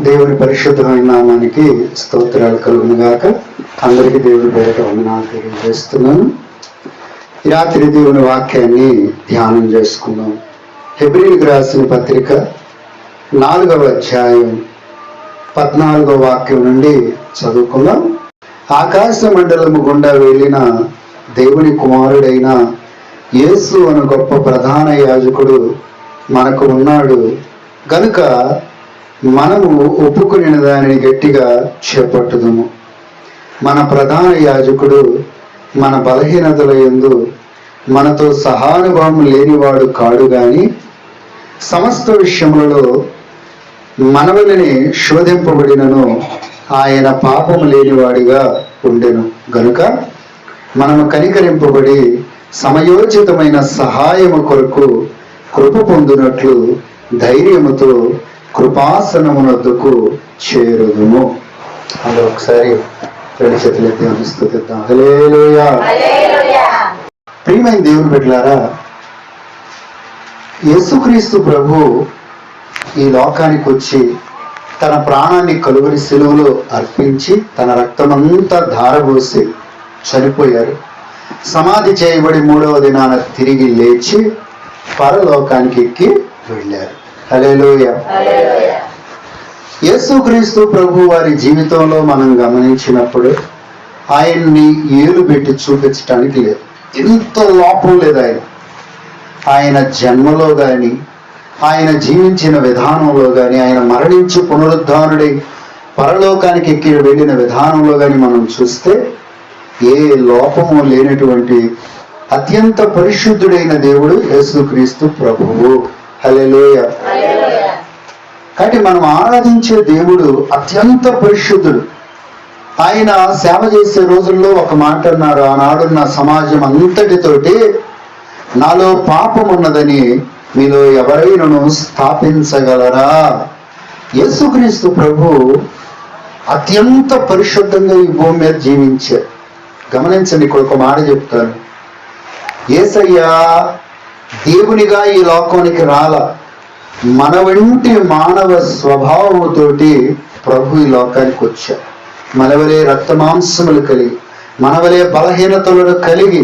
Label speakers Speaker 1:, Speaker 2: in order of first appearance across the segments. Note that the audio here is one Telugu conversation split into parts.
Speaker 1: దేవుని పరిశుద్ధమైన నామానికి స్తోత్రాలు కలుగును గాక. అందరికీ దేవుని పేరిట వందనాలు తెలియజేస్తున్నాను. రాత్రి దేవుని వాక్యాన్ని ధ్యానం చేసుకున్నాం హెబ్రిల్కి రాసిన పత్రిక నాలుగవ అధ్యాయం పద్నాలుగవ వాక్యం నుండి చదువుకుందాం. ఆకాశ మండలము గుండా వెళ్ళిన దేవుని కుమారుడైన యేసు అను గొప్ప ప్రధాన యాజకుడు మనకు ఉన్నాడు. గనుక మనము ఒప్పుకుని దానిని గట్టిగా చేపట్టుదము. మన ప్రధాన యాజకుడు మన బలహీనతల ఎందు మనతో సహానుభావం లేనివాడు కాడు గాని సమస్త విషయములలో మనవలని శోధింపబడినను ఆయన పాపము లేనివాడిగా ఉండెను. గనుక మనము కనికరింపబడి సమయోచితమైన సహాయము కొరకు కృప పొందినట్లు ధైర్యముతో కృపాసనమునొద్దకు చేరుదుము. అది ఒకసారి రెండు చేతులు ఎత్తి అనుస్తుతిద్దాం ప్రియమైన దేవుని బిడ్డలారా యేసుక్రీస్తు ప్రభు ఈ లోకానికి వచ్చి తన ప్రాణాన్ని కలువరి సెలువులో అర్పించి తన రక్తమంతా ధారపోసి చనిపోయారు. సమాధి చేయబడి మూడవ దినాన తిరిగి లేచి పరలోకానికి ఎక్కి వెళ్ళారు. హల్లెలూయ. యేసుక్రీస్తు ప్రభు వారి జీవితంలో మనం గమనించినప్పుడు ఆయన్ని ఏలు పెట్టి చూపించడానికి లేదు. ఎంత లోపం లేదు ఆయన. ఆయన జన్మలో గాని ఆయన జీవించిన విధానంలో గాని ఆయన మరణించి పునరుద్ధానుడై పరలోకానికి ఎక్కి వెళ్ళిన విధానంలో గాని మనం చూస్తే ఏ లోపము లేనటువంటి అత్యంత పరిశుద్ధుడైన దేవుడు యేసుక్రీస్తు ప్రభువు. హల్లెలూయ. కాబట్టి మనం ఆరాధించే దేవుడు అత్యంత పరిశుద్ధుడు. ఆయన సేవ చేసే రోజుల్లో ఒక మాట అన్నారు ఆనాడున్న సమాజం అంతటితోటి నాలో పాపం ఉన్నదని మీలో ఎవరైనాను స్థాపించగలరా? యేసుక్రీస్తు ప్రభు అత్యంత పరిశుద్ధంగా ఈ భూమి మీద జీవించారు. గమనించండి ఇక్కడ ఒక మాట చెప్తాను ఏసయ్యా దేవునిగా ఈ లోకానికి రాల. మన వంటి మానవ స్వభావముతోటి ప్రభు ఈ లోకానికి వచ్చారు మనవలే రక్తమాంసములు కలిగి మనవలే బలహీనతలను కలిగి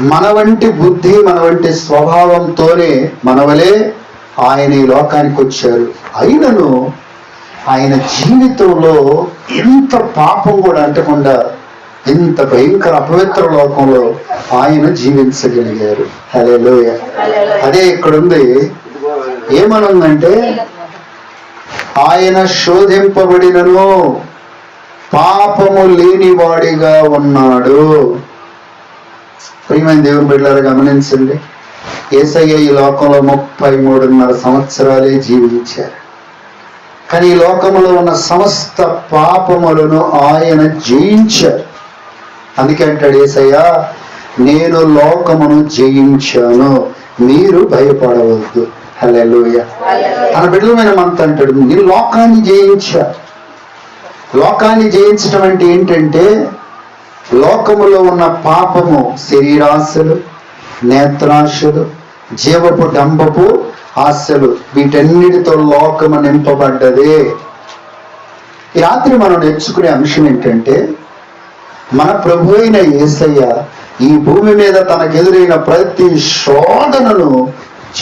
Speaker 1: మన వంటి బుద్ధి మన వంటి స్వభావంతోనే మనవలే ఆయన ఈ లోకానికి వచ్చారు అయినను ఆయన జీవితంలో ఎంత పాపం కూడా అంటకుండా ఇంత భయంకర అపవిత్ర లోకంలో ఆయన జీవించగలిగారు. హలే అదే ఇక్కడ ఉంది ఏమనుందంటే ఆయన శోధింపబడినను పాపము లేనివాడిగా ఉన్నాడు. ప్రియమైన దేవుని బిడ్డలారా గమనించండి. ఏసయ్య ఈ లోకంలో ముప్పై మూడున్నర సంవత్సరాలే జీవించారు. కానీ ఈ లోకంలో ఉన్న సమస్త పాపములను ఆయన జయించారు. అందుకే అంటాడు ఏసయ్య నేను లోకమును జయించాను మీరు భయపడవద్దు. హల్లెలూయ. తన బిడ్డలమైన మంత అంటాడు నేను లోకాన్ని జయించా. లోకాన్ని జయించడం అంటే ఏంటంటే లోకములో ఉన్న పాపము శరీరాశలు నేత్రాశలు జీవపు డంబపు ఆశలు వీటన్నిటితో లోకము నింపబడ్డదే. ఈ రాత్రి మనం నేర్చుకునే అంశం ఏంటంటే మన ప్రభు అయిన యేసయ్య ఈ భూమి మీద తనకెదురైన ప్రతి శోధనను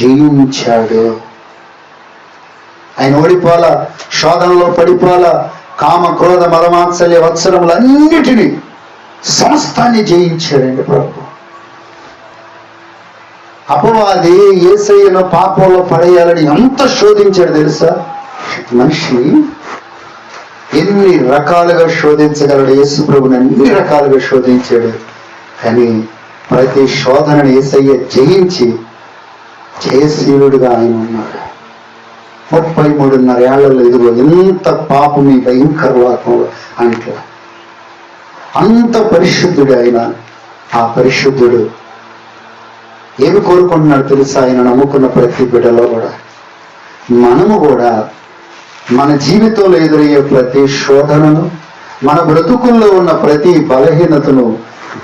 Speaker 1: జయించాడు. ఆయన ఓడిపోలా శోధనలో పడిపోలా కామ క్రోధ మరమాత్సల్య వత్సరములన్నిటినీ సమస్తాన్ని జయించాడండి ప్రభు. అపవాది ఏసయ్యను పాపంలో పడేయాలని ఎంత శోధించాడు తెలుసా? మనిషి ఎన్ని రకాలుగా శోధించగలడు యేసు ప్రభుని? అన్ని రకాలుగా శోధించాడు? కానీ ప్రతి శోధనను ఏసయ్య జయించి జయశీలుడుగా ఆయన ఉన్నాడు. ముప్పై మూడున్నర ఏళ్ళలో ఇదిగో ఎంత పాపం ఈ భయంకర లోకంలో అంత పరిశుద్ధుడు ఆయన. ఆ పరిశుద్ధుడు ఏమి కోరుకుంటున్నాడు తెలుసా? ఆయన నమ్ముకున్న ప్రతి బిడ్డలో కూడా. మనము కూడా మన జీవితంలో ఎదురయ్యే ప్రతి శోధనను మన బ్రతుకుల్లో ఉన్న ప్రతి బలహీనతను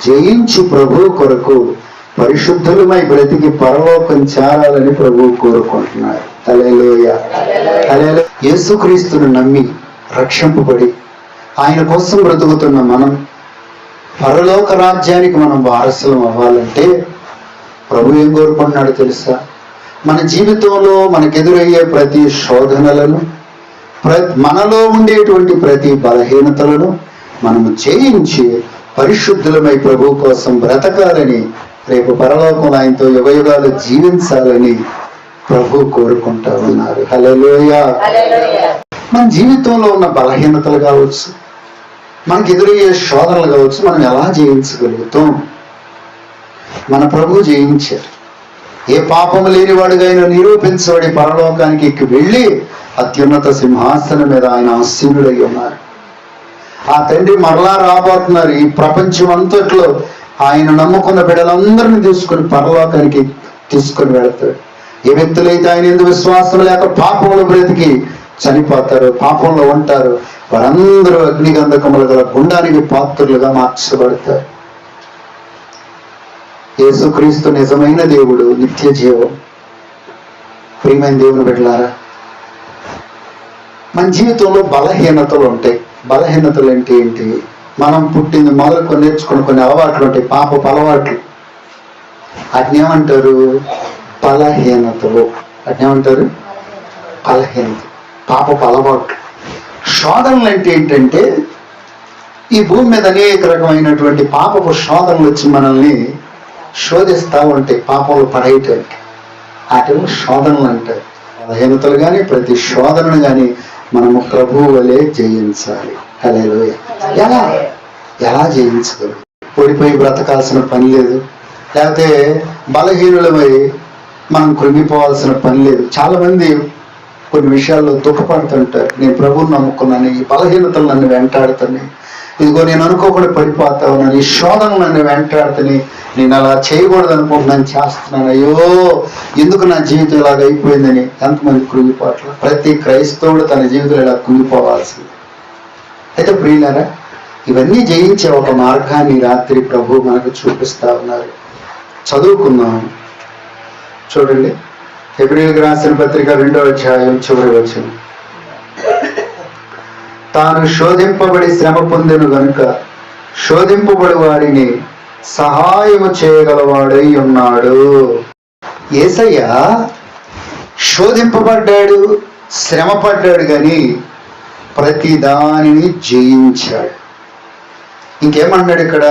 Speaker 1: జయించి ప్రభు కొరకు పరిశుద్ధులమై బ్రతికి పరలోకం చేరాలని ప్రభువు కోరుకుంటున్నారు. తలేలేయ హల్లెలూయ. యేసుక్రీస్తును నమ్మి రక్షింపబడి ఆయన కోసం బ్రతుకుతున్న మనం పరలోక రాజ్యానికి మనం వారసులం అవ్వాలంటే ప్రభు ఏం కోరుకుంటున్నాడు తెలుసా? మన జీవితంలో మనకెదురయ్యే ప్రతి శోధనలను ప్ర మనలో ఉండేటువంటి ప్రతి బలహీనతలను మనము జయించి పరిశుద్ధులమై ప్రభు కోసం బ్రతకాలని రేపు పరలోకం ఆయనతో యుగయుగాలు జీవించాలని ప్రభు కోరుకుంటా ఉన్నారు. హలోయ మన జీవితంలో ఉన్న బలహీనతలు కావచ్చు మనకి ఎదురయ్యే శోధనలు కావచ్చు మనం ఎలా జయించగలుగుతాం? మన ప్రభు జయించారు. ఏ పాపము లేనివాడుగా ఆయన నిరూపించబడి పరలోకానికి ఎక్కి వెళ్ళి అత్యున్నత సింహాసనం మీద ఆయన ఆసీనుడై ఉన్నారు. ఆ తండ్రి మరలా రాబోతున్నారు. ఈ ప్రపంచం అంతట్లో ఆయన నమ్ముకున్న బిడ్డలందరినీ తీసుకొని పరలోకానికి తీసుకొని వెళతాడు. ఏ వ్యక్తులైతే ఆయన ఎందుకు విశ్వాసం లేక పాపంలో బ్రతికి చనిపోతారు పాపంలో ఉంటారు వారందరూ అగ్నిగంధకములు గల గుండానికి పాత్రులుగా మార్చబడతారు. యేసుక్రీస్తు నిజమైన దేవుడు నిత్య జీవం. ప్రియమైన దేవుని బిడ్డలారా మన జీవితంలో బలహీనతలు ఉంటాయి. బలహీనతలు అంటే ఏంటి? మనం పుట్టింది మొదలుకొని నేర్చుకున్న కొన్ని అలవాట్లు ఉంటాయి. పాప అలవాట్లు. వాటిని ఏమంటారు? బలహీనతలు. వాటిని ఏమంటారు? బలహీనత పాప అలవాట్లు. శోధనలు అంటే ఏంటంటే ఈ భూమి మీద అనేక రకమైనటువంటి పాపపు శోధనలు వచ్చి మనల్ని శోధిస్తూ ఉంటాయి. పాపంలో పడేయటానికి. వాటిలో శోధనలు అంటారు. బలహీనతలు కానీ ప్రతి శోధనను కానీ మనము ప్రభువు వలె జయించాలి. హల్లెలూయా. ఎలా? ఎలా జయించగలరు ఓడిపోయి బ్రతకాల్సిన పని లేదు. లేకపోతే బలహీనులమై మనం కృంగిపోవాల్సిన పని లేదు. చాలా మంది కొన్ని విషయాల్లో దుఃఖపడుతుంటారు. నేను ప్రభువుని నమ్ముకున్నాను. ఈ బలహీనతలు నన్ను వెంటాడుతున్నాయి. ఇదిగో నేను అనుకోకుండా పడిపోతా ఉన్నాను. ఈ శోధనలు నన్ను వెంటాడుతుంది నేను అలా చేయకూడదు అనుకుంటున్నాను చేస్తున్నాను. అయ్యో ఎందుకు నా జీవితం ఇలాగ అయిపోయిందని ఎంతమంది కృంగిపోవట్లేదు ప్రతి క్రైస్తవుడు తన జీవితంలో ఇలా కృంగిపోవాల్సింది. అయితే ప్రియులరా ఇవన్నీ జయించే ఒక మార్గాన్ని రాత్రి ప్రభు మనకు చూపిస్తా ఉన్నారు. చదువుకుందాం. చూడండి. ఫిబ్రవరికి రాసిన పత్రిక రెండో అధ్యాయం చివరి వచ్చింది తాను శోధింపబడి శ్రమ పొందిన గనుక శోధింపబడి వారిని సహాయము చేయగలవాడై ఉన్నాడు. ఏసయ్య శోధింపబడ్డాడు శ్రమ పడ్డాడు కానీ ప్రతి దానిని జయించాడు. ఇంకేమన్నాడు ఇక్కడ?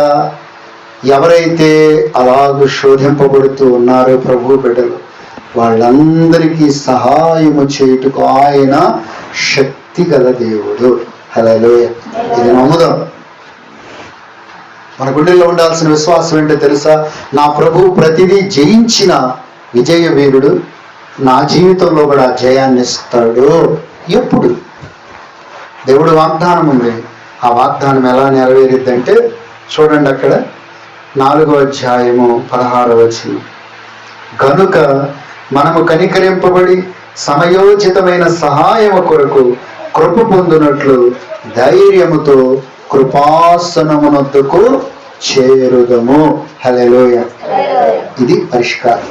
Speaker 1: ఎవరైతే అలాగూ శోధింపబడుతూ ఉన్నారో ప్రభు బిడ్డలు వాళ్ళందరికీ సహాయము చేయుటకు ఆయన శక్తి గల దేవుడు. హలోయ ఇది నమ్ముదాం. మన గుండెల్లో ఉండాల్సిన విశ్వాసం ఏంటో తెలుసా? నా ప్రభు ప్రతిదీ జయించిన విజయ వీరుడు నా జీవితంలో కూడా జయాన్ని ఇస్తాడు. ఎప్పుడు? దేవుడు వాగ్దానం ఉంది. ఆ వాగ్దానం ఎలా నెరవేరిద్దంటే చూడండి అక్కడ నాలుగో అధ్యాయము పదహారవ వచ్చిన కనుక మనము కనికరింపబడి సమయోచితమైన సహాయము కొరకు కృప పొందునట్లు ధైర్యముతో కృపాసనమునొద్దకు చేరుదము. హలెలోయ ఇది పరిష్కారం.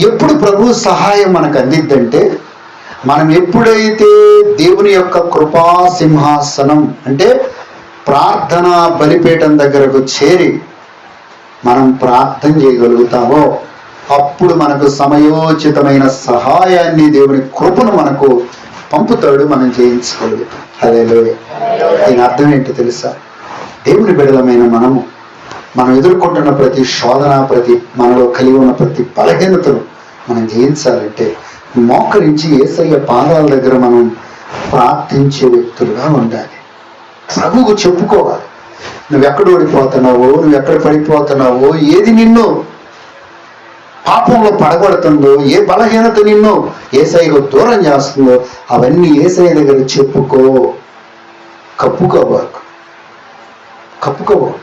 Speaker 1: ఎప్పుడు ప్రభు సహాయం మనకు అందిద్దంటే మనం ఎప్పుడైతే దేవుని యొక్క కృపా సింహాసనం అంటే ప్రార్థనా బలిపీఠం దగ్గరకు చేరి మనం ప్రార్థన చేయగలుగుతామో అప్పుడు మనకు సమయోచితమైన సహాయాన్ని దేవుని కృపను మనకు పంపుతాడు మనం చేయించగలుగుతాం అదే దీని అర్థం ఏంటో తెలుసా? దేవుని బిడలమైన మనము మనం ఎదుర్కొంటున్న ప్రతి శోధన ప్రతి మనలో కలిగి ఉన్న ప్రతి బలహీనతను మనం జయించాలంటే మోకరించి ఏసయ్య పాదాల దగ్గర మనం ప్రార్థించే వ్యక్తులుగా ఉండాలి. ప్రభువుకు చెప్పుకోవాలి. నువ్వు ఎక్కడ ఓడిపోతున్నావో నువ్వెక్కడ పడిపోతున్నావో ఏది నిన్ను పాపంలో పడగొడుతుందో ఏ బలహీనత నిన్ను ఏసైకు దూరం చేస్తుందో అవన్నీ ఏసై దగ్గర చెప్పుకో. కప్పుకోబాకు. కప్పుకోకూడదు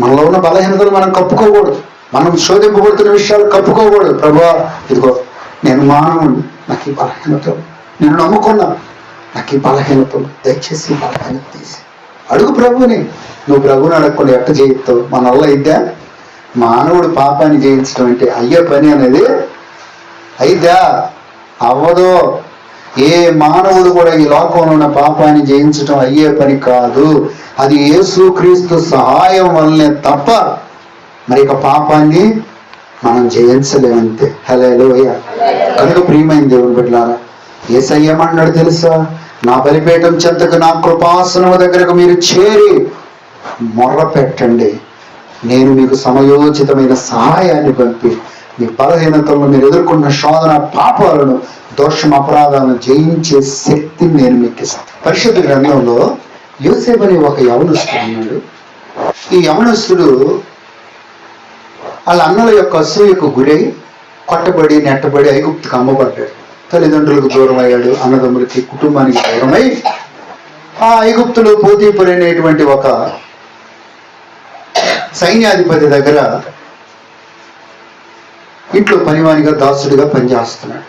Speaker 1: మనలో ఉన్న బలహీనతలు మనం కప్పుకోకూడదు. మనం శోధింపబడుతున్న విషయాలు కప్పుకోకూడదు. ప్రభా ఇదిగో నేను మానవుని నాకు ఈ బలహీనత నేను నమ్ముకున్నా. నాకు ఈ బలహీనతలు. దయచేసి బలహీనత తీసి అడుగు ప్రభుని నువ్వు ప్రభుని అడగకుండా ఎట్ట చేయొద్దు మన ఇద్దా? మానవుడు పాపాన్ని జయించడం అంటే అయ్యే పని అనేది అయిద్దా అవ్వదు. ఏ మానవుడు కూడా ఈ లోకంలో ఉన్న పాపాన్ని జయించడం అయ్యే పని కాదు. అది యేసుక్రీస్తు సహాయం వల్లనే తప్ప మరి ఇక పాపాన్ని మనం జయించలేమంతే. హలే కనుక ప్రియమైన దేవుని బిడ్డలారా ఏసయ్యమన్నాడు తెలుసా? నా బలిపేటం చెంతకు నా కృపాసనము దగ్గరకు మీరు చేరి మొర్ర పెట్టండి నేను మీకు సమయోచితమైన సహాయాన్ని పంపి మీ బలహీనతలను మీరు ఎదుర్కొన్న శోధన పాపాలను దోషం అపరాధాలను జయించే శక్తిని నేను మీకు ఇస్తాను. పరిశుద్ధ గ్రంథంలో యోసేపు అనే ఒక యవనస్తుడు ఉన్నాడు. ఈ యవనస్తుడు వాళ్ళ అన్నల యొక్క అసూయకు గురై కొట్టబడి నెట్టబడి ఐగుప్తుకు అమ్మబడ్డాడు. తల్లిదండ్రులకు దూరం అయ్యాడు అన్నదమ్ములకి కుటుంబానికి దూరమై ఆ ఐగుప్తులు పోతీపురి అనేటువంటి ఒక సైన్యాధిపతి దగ్గర ఇంట్లో పనివానిగా దాసుడిగా పనిచేస్తున్నాడు.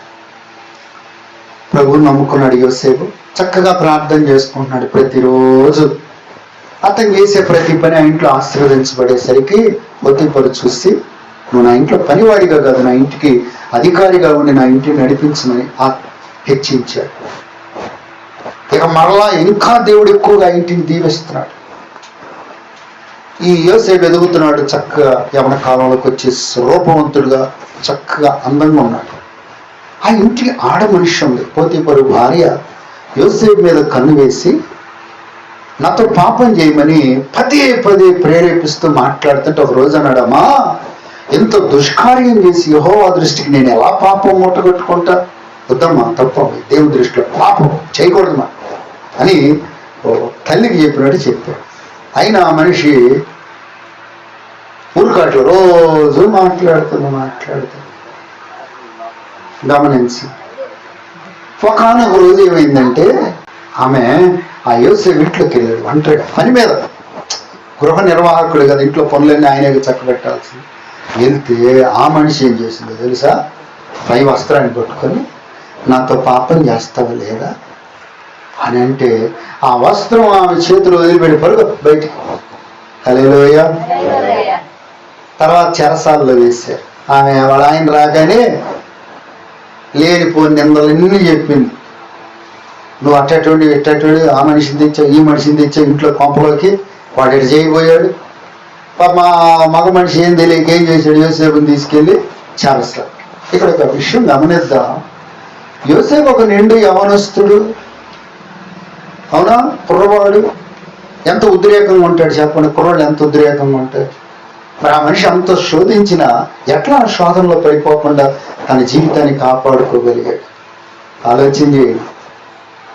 Speaker 1: ప్రభువుని నమ్ముకున్నాడు యోసేపు. చక్కగా ప్రార్థన చేసుకుంటున్నాడు ప్రతిరోజు. అతను చేసే ప్రతి పని ఆ ఇంట్లో ఆశీర్వదించబడేసరికి పొత్తిపరు చూసి నువ్వు నా ఇంట్లో పనివాడిగా కాదు నా ఇంటికి అధికారిగా ఉండి నా ఇంటిని నడిపించమని ఆ హెచ్చించాడు. ఇక మరలా ఇంకా దేవుడు ఎక్కువగా ఇంటిని దీవిస్తున్నాడు. ఈ యోసేపు ఎదుగుతున్నాడు చక్కగా యవన కాలంలోకి వచ్చి రూపవంతుడుగా చక్కగా అందంగా ఉన్నాడు. ఆ ఇంటికి ఆడ మనిషి ఉంది పోతీపరు భార్య యోసేపు మీద కన్ను వేసి నాతో పాపం చేయమని పదే పదే ప్రేరేపిస్తూ మాట్లాడుతుంటే ఒక రోజు అన్నాడమ్మా ఎంత దుష్కార్యం చేసి యహోవా దృష్టికి నేను ఎలా పాపం మూటగట్టుకుంటా వద్దమ్మా తప్ప దేవుని దృష్టిలో పాపం చేయకూడదమ్మా అని ఓ తల్లికి చెప్పినట్టు చెప్పాడు. అయినా మనిషి ఊరుకాట్లు రోజు మాట్లాడుతుంది మాట్లాడుతుంది. గమనించి. ఒకనొక రోజు ఏమైందంటే ఆమె ఆ యోసేపు ఇంట్లోకి వెళ్ళాడు. ఒంటరిగా పని మీద. గృహ నిర్వాహకుడు కదా ఇంట్లో పనులన్నీ ఆయనకి చక్కబెట్టాల్సింది. వెళ్తే ఆ మనిషి ఏం చేసిందో తెలుసా? పై వస్త్రాన్ని పట్టుకొని నాతో పాపం చేస్తావా లేదా? అని అంటే ఆ వస్త్రం ఆమె చేతిలో వదిలిపెట్టి పరుగు బయటికి కలేలోయ తర్వాత చెరసాల్లో వేశారు. ఆమె వాళ్ళ ఆయన రాగానే లేనిపోని నిందలన్నీ చెప్పింది నువ్వు అట్టటువంటి ఇట్టటువంటి ఆ మనిషిని తెచ్చావు ఈ మనిషిని తెచ్చావు ఇంట్లో కొంపలోకి వాడు ఇటు చేయబోయాడు? మా మగ మనిషి ఏం తెలియక ఏం చేశాడు? యోసేపుని తీసుకెళ్ళి చేరస్తా ఇక్కడ ఒక విషయం గమనిద్దాం. యోసేపు ఒక నిండు యవనస్తుడు. అవునా? కుర్రవాడు ఎంత ఉద్రేకంగా ఉంటాడు చెప్పండి. కుర్రాడు ఎంత ఉద్రేకంగా ఉంటాడు? మరి ఆ మనిషి అంత శోధించినా ఎట్లా ఆ శోధనలో పడిపోకుండా తన జీవితాన్ని కాపాడుకోగలిగాడు? ఆలోచన చేయండి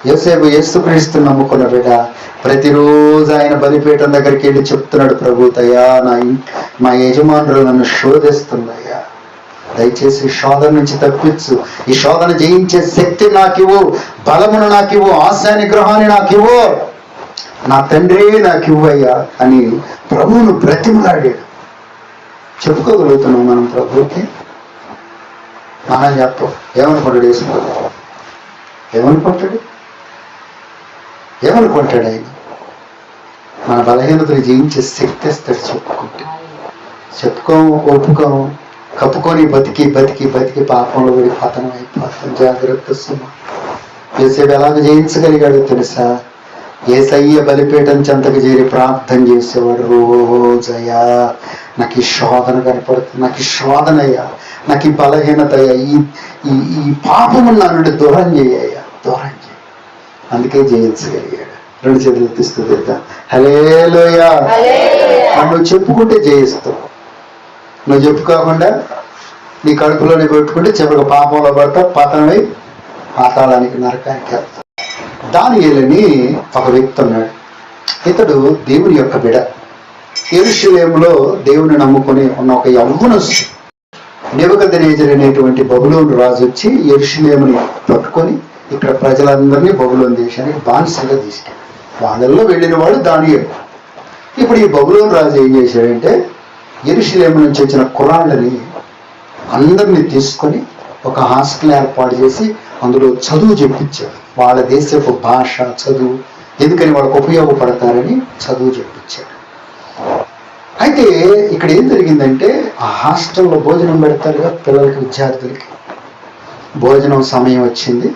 Speaker 1: యోసేపు యేసుక్రీస్తు నమ్ముకున్న బిడ్డ ప్రతిరోజు ఆయన బలిపీఠం దగ్గరికి వెళ్ళి చెప్తున్నాడు ప్రభుతయ్యా నా మా యజమానులు నన్ను శోధిస్తుందయ్యా దయచేసి శోధన నుంచి తప్పించు. ఈ శోధన జయించే శక్తి నాకివ్వు బలమును నాకివ్వు ఆశానిగ్రహాన్ని నాకివ్వు నా తండ్రి నాకు ఇవ్వయ్యా అని ప్రభువును బ్రతిమలాడాడు. చెప్పుకోగలుగుతున్నాం మనం ప్రభువుకి? మనం చెప్పం ఏమనుకుంటాడు వేసుకోవాలి ఏమనుకుంటాడు? ఏమనుకుంటాడు ఆయన? మన బలహీనతలు జయించే శక్తి ఇస్తాడు చెప్పుకుంటే. చెప్పుకోము ఒప్పుకోము. కప్పుకొని బతికి బతికి బతికి పాపంలో పడి పతనం అయిపోతాం జాగ్రత్త సుమ. యోసేపు ఎలాగ జయించగలిగాడో తెలుసా? ఏసయ్య బలిపీఠం చెంతకు చేరి ప్రార్థన చేసేవాడు రోజయ్యా నాకు ఈ శోధన కనపడుతుంది నాకు ఈ శోధన అయ్యా. నాకు ఈ బలహీనత అయ్యా. ఈ ఈ పాపము నా నుండి దూరం చేయ్యా దూరం చేయి. అందుకే జయించగలిగాడు. రెండు చేతులు ఎత్తిస్తూ తిద్దాం హలేలోయా నువ్వు చెప్పుకుంటే జయిస్తావు. నువ్వు చెప్పుకోకుండా నీ కడుపులోనే పెట్టుకుంటే చివరికి పాపంలో పడతావు పతనమై పాతాళానికి నరకానికి వెళ్తావు దానియేలని ఒక వ్యక్తి ఉన్నాడు. ఇతడు దేవుని యొక్క బిడ. ఎరుషులేములో దేవుని నమ్ముకొని ఉన్న ఒక యవ్వనస్తు. నిబదనేజర్ అనేటువంటి బబులోని రాజు వచ్చి ఎరుషులేముని పట్టుకొని ఇక్కడ ప్రజలందరినీ బబులోని దేశానికి బానిసగా తీసుకెళ్ళాడు. వాళ్ళల్లో వెళ్ళిన వాడు దానియేలు. ఇప్పుడు ఈ బబులోను రాజు ఏం చేశాడంటే ఎరుషులేము నుంచి వచ్చిన కురాళ్ళని అందరినీ తీసుకొని ఒక హాస్టల్ ఏర్పాటు చేసి అందులో చదువు చెప్పించాడు. వాళ్ళ దేశపు భాష చదువు ఎందుకని వాళ్ళకు ఉపయోగపడతారని చదువు చెప్పించాడు. అయితే ఇక్కడ ఏం జరిగిందంటే ఆ హాస్టల్లో భోజనం పెడతారుగా పిల్లలకి విద్యార్థులకి. భోజనం సమయం వచ్చింది.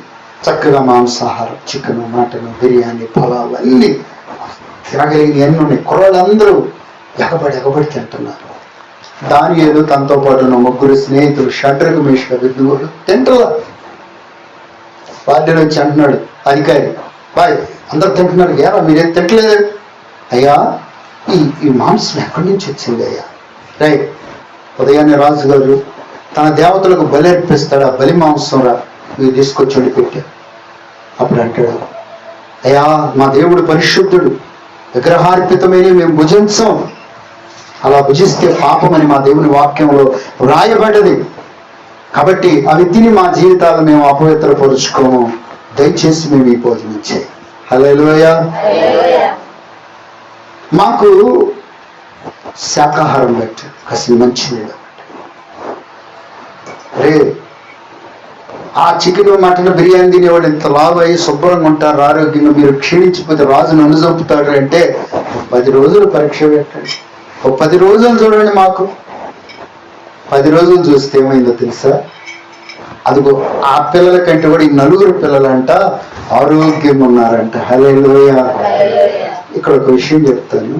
Speaker 1: చక్కగా మాంసాహారం చికెన్ మటన్ బిర్యానీ పొలాలు అన్నీ తినగలిగిన ఎన్ని ఉన్నాయి. కుర్రాళ్ళందరూ ఎగబడి ఎగబడి తింటున్నారు. దాని ఏదో తనతో పాటు ఉన్న ముగ్గురు స్నేహితులు షడ్రకు మేష విద్యుడు తింటలా వార్డెన్ వచ్చి అంటున్నాడు అధికారి బాయ్ అందరు తింటున్నారు ఏరా మీరేం తింటలేదు? అయ్యా ఈ ఈ మాంసం ఎక్కడి నుంచి వచ్చింది అయ్యా? రైట్ ఉదయాన్నే రాజుగారు తన దేవతలకు బలి అర్పిస్తాడు ఆ బలి మాంసం రా మీరు తీసుకొచ్చి పెట్టి పెట్టా అప్పుడు అంటాడు అయ్యా మా దేవుడు పరిశుద్ధుడు విగ్రహార్పితమైన మేము భుజించాం. అలా భుజిస్తే పాపమని మా దేవుని వాక్యంలో వ్రాయబడ్డది. కాబట్టి అవి తిని మా జీవితాలు మేము అపవిత్రపరుచుకోము. దయచేసి మేము ఈ భోజనం చేయి హలోయ మాకు శాకాహారం పెట్టు. కాసిన మంచి నీళ్ళు. రే ఆ చికెన్ మటన్ బిర్యానీ తినేవాడు ఇంత లావు అయ్యి శుభ్రంగా ఉంటారు ఆరోగ్యంగా మీరు క్షీణించిపోతే రాజు నన్ను చంపుతాడు అంటే పది రోజులు పరీక్ష పెట్టండి. ఓ పది రోజులు చూడండి మాకు. పది రోజులు చూస్తే ఏమైందో తెలుసా? అదిగో ఆ పిల్లల కంటే కూడా ఈ నలుగురు పిల్లలంట ఆరోగ్యం ఉన్నారంట హలే ఇక్కడ ఒక విషయం చెప్తాను.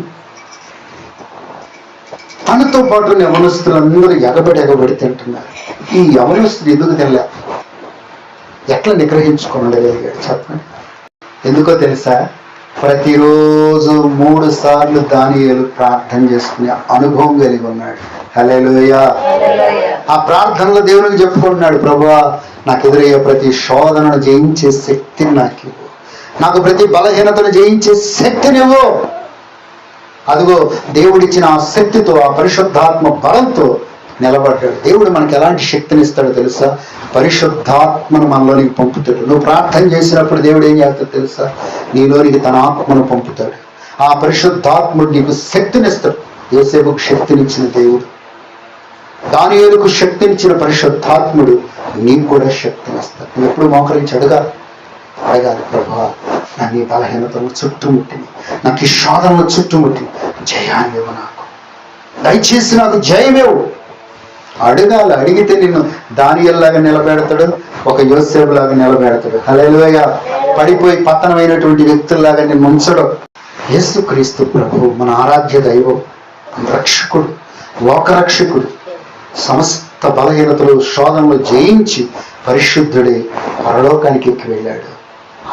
Speaker 1: తనతో పాటు యవనస్తులందరూ ఎగబడి ఎగబడి తింటున్నారు. ఈ యవనస్తులు ఎందుకు తినలే? ఎట్లా నిగ్రహించుకోండి చెప్పండి. ఎందుకో తెలుసా? ప్రతిరోజు మూడు సార్లు దానియేలు ప్రార్థన చేసుకునే అనుభవం కలిగి ఉన్నాడు. హలేలుయ ఆ ప్రార్థనలో దేవునికి చెప్పుకుంటున్నాడు ప్రభా నాకు ఎదురయ్యే ప్రతి శోధనను జయించే శక్తిని నాకు ఇవ్వు. నాకు ప్రతి బలహీనతను జయించే శక్తినివ్వు అదిగో దేవుడిచ్చిన ఆ శక్తితో ఆ పరిశుద్ధాత్మ బలంతో నిలబడ్డాడు. దేవుడు మనకి ఎలాంటి శక్తిని ఇస్తాడో తెలుసా? పరిశుద్ధాత్మను మనలోనికి పంపుతాడు. నువ్వు ప్రార్థన చేసినప్పుడు దేవుడు ఏం చేస్తాడు తెలుసా? నీలోనికి తన ఆత్మను పంపుతాడు. ఆ పరిశుద్ధాత్ముడు నీకు శక్తినిస్తాడు యోసేపుకు శక్తినిచ్చిన దేవుడు. దానియేలుకు శక్తినిచ్చిన పరిశుద్ధాత్ముడు నీకు కూడా శక్తినిస్తాడు నువ్వు ఎప్పుడు మోకరించి అడగాలి. అడగాలి ప్రభా నా నీ బలహీనతను చుట్టుముట్టింది. నాకు ఈ శోధనలు చుట్టుముట్టింది. జయాన్ని నాకు. దయచేసి నాకు జయమేవు అడగాలి అడిగితే నిన్ను దానియల్లాగా నిలబెడతాడు ఒక యోసేపు లాగా నిలబెడతాడు. హలేలుగా పడిపోయి పతనమైనటువంటి వ్యక్తుల్లాగా నేను ముంచడు యేసు క్రీస్తు ప్రభు మన ఆరాధ్య దైవం రక్షకుడు లోకరక్షకుడు సమస్త బలహీనతలు శోధనలు జయించి పరిశుద్ధుడే పరలోకానికి ఎక్కి వెళ్ళాడు.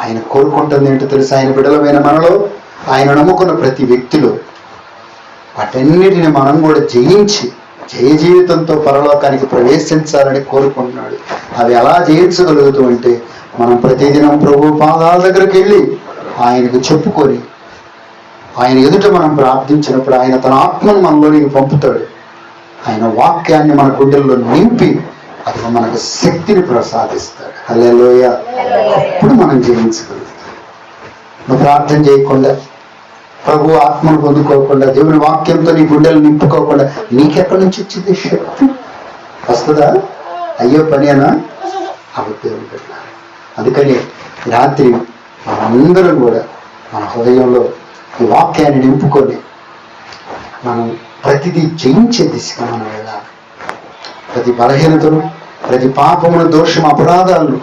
Speaker 1: ఆయన కోరుకుంటుంది ఏంటో తెలుసు? ఆయన బిడలమైన మనలో ఆయన నమ్ముకున్న ప్రతి వ్యక్తిలో వాటన్నిటిని మనం కూడా జయించి జయ జీవితంతో పరలోకానికి ప్రవేశించాలని కోరుకుంటున్నాడు. అవి ఎలా జయించగలుగుతూ అంటే మనం ప్రతిదినం ప్రభు పాదాల దగ్గరికి వెళ్ళి ఆయనకు చెప్పుకొని ఆయన ఎదుట మనం ప్రార్థించినప్పుడు ఆయన తన ఆత్మను మనలోనికి పంపుతాడు. ఆయన వాక్యాన్ని మన గుండెల్లో నింపి అది మనకు శక్తిని ప్రసాదిస్తాడు. అల్లెలోయ అప్పుడు మనం జయించగలుగుతాం. నువ్వు ప్రార్థన చేయకుండా ప్రభు ఆత్మను పొందుకోకుండా దేవుని వాక్యంతో నీ గుండెలు నింపుకోకుండా నీకెక్కడి నుంచి వచ్చింది శక్తి? వస్తుందా? అయ్యో పని అనా దేవుని పెట్టాలి అందుకని రాత్రి మనందరం కూడా మన హృదయంలో ఈ వాక్యాన్ని నింపుకొని మనం ప్రతిదీ జయించే దిశగా మనం వెళ్ళాలి. ప్రతి బలహీనతను ప్రతి పాపమును దోషం అపరాధాలను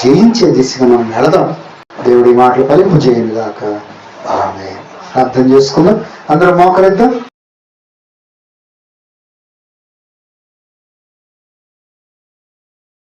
Speaker 1: జయించే దిశగా మనం వెళదాం. దేవుడి మాటలు పలింపు చేయను గాక ప్రార్థన చేసుకుందాం. అందరం మోకరిద్దాం.